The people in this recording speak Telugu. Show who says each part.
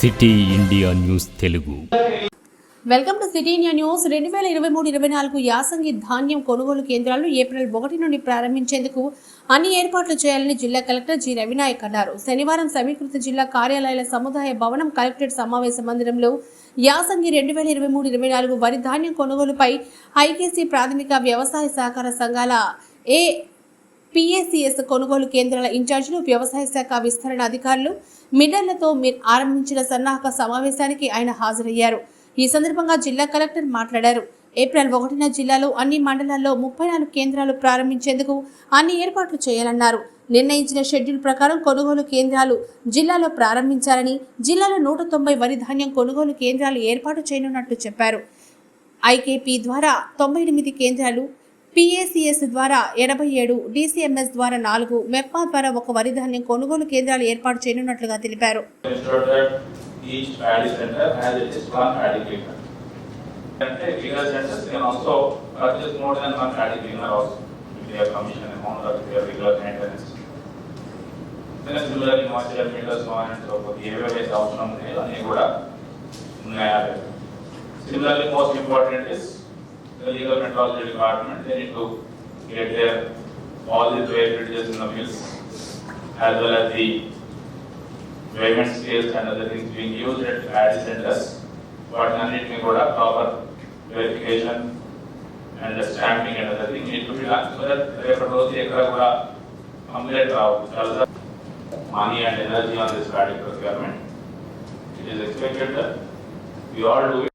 Speaker 1: City India news Telugu.
Speaker 2: Welcome to city India news. రెండు వేల ఇరవై మూడు ఇరవై నాలుగు యాసంగి ధాన్యం కొనుగోలు కేంద్రాలు ఏప్రిల్ ఒకటి నుండి ప్రారంభించేందుకు అన్ని ఏర్పాట్లు చేయాలని జిల్లా కలెక్టర్ జి. రవినాయక్ అన్నారు. శనివారం సమీకృత జిల్లా కార్యాలయాల సముదాయ భవనం కలెక్టరేట్ సమావేశ మందిరంలో యాసంగి రెండు వేల ఇరవై మూడు ఇరవై నాలుగు వరి ధాన్యం కొనుగోలుపై ఐకేసీ ప్రాథమిక వ్యవసాయ సహకార సంఘాల ఏ పిఏసిఎస్ కొనుగోలు కేంద్రాల ఇన్ఛార్జీలు వ్యవసాయ శాఖ విస్తరణ అధికారులు మిడర్లతో మీ- ఆరంభించిన సన్నాహక సమావేశానికి ఆయన హాజరయ్యారు. ఈ సందర్భంగా జిల్లా కలెక్టర్ మాట్లాడారు. ఏప్రిల్ ఒకటిన జిల్లాలో అన్ని మండలాల్లో ముప్పై నాలుగు కేంద్రాలు ప్రారంభించేందుకు అన్ని ఏర్పాట్లు చేయాలన్నారు. నిర్ణయించిన షెడ్యూల్ ప్రకారం కొనుగోలు కేంద్రాలు జిల్లాలో ప్రారంభించాలని జిల్లాలో నూట తొంభై వరి ధాన్యం కొనుగోలు కేంద్రాలు ఏర్పాటు చేయనున్నట్లు చెప్పారు. ఐకేపీ ద్వారా తొంభై ఎనిమిది కేంద్రాలు పిఏసిఎస్ ద్వారా ఎనభై ఏడు డిసిఎంఎస్ ద్వారా నాలుగు మెప్పా ద్వారా ఒక వరిధాన్యం కొనుగోలు కేంద్రాలు ఏర్పాటు చేయనున్నట్లుగా తెలిపారు.
Speaker 3: the legal metrology department, they need to get their, all the weight bridges in the mills, as well as the payment scales and other things being used at paddy centers, but అన్నిటిని కూడా proper verification and stamping and other thing need to be done so that రేపటి రోజు ఎక్కడ కూడా కంప్లైంట్ రావు చాలా money and energy on this paddy procurement. It is expected that we all do